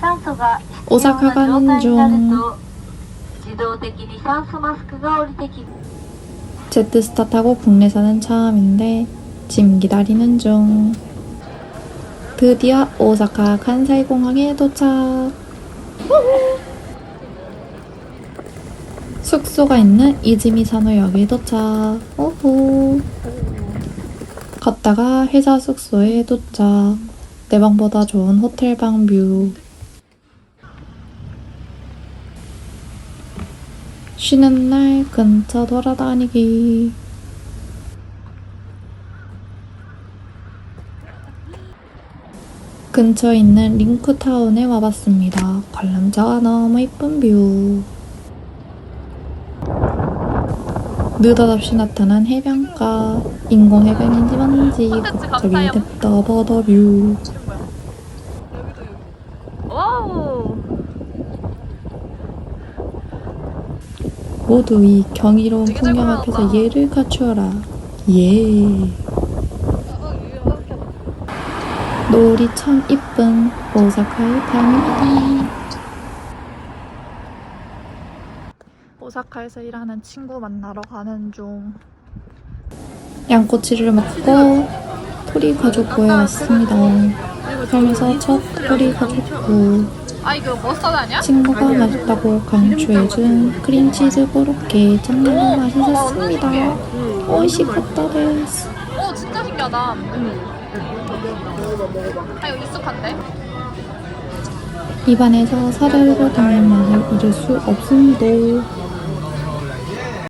酸素が必要 오사카 な状 가는 態になる 중 と自動的に酸素マスクが降りてき 제트스타 타고 국내선은 처음인데 짐 기다리는 중 드디어 오사카 간사이 공항에 도착 우후. 숙소가 있는 이즈미 산호역에 도착 오호 걷다가 회사 숙소에 도착 내 방보다 좋은 호텔 방 뷰 쉬는 날 근처 돌아다니기. 근처에 있는 링크타운에 와봤습니다. 관람차가 너무 이쁜 뷰. 느닷없이 나타난 해변가. 인공 해변인지 뭔지 걱정이 됐다 바다 뷰. 모두 이 경이로운 풍경 잘 앞에서. 예를 갖추어라. 예. 노을이 참 이쁜 오사카의 밤입니다. 오사카에서 일하는 친구 만나러 가는 중. 양꼬치를 먹고 토리 가족부에 왔습니다. 살면서 첫 토리 가족부. 아 이거 머스타드 아니야? 친구가 맛있다고 강추해준 크림치즈 코로케 정말 맛있었습니다. 오이시카타 데스. 오 진짜 신기하다. 아 이거 익숙한데? 입안에서 사르르 닿는 맛을 잊을 수 없습니다.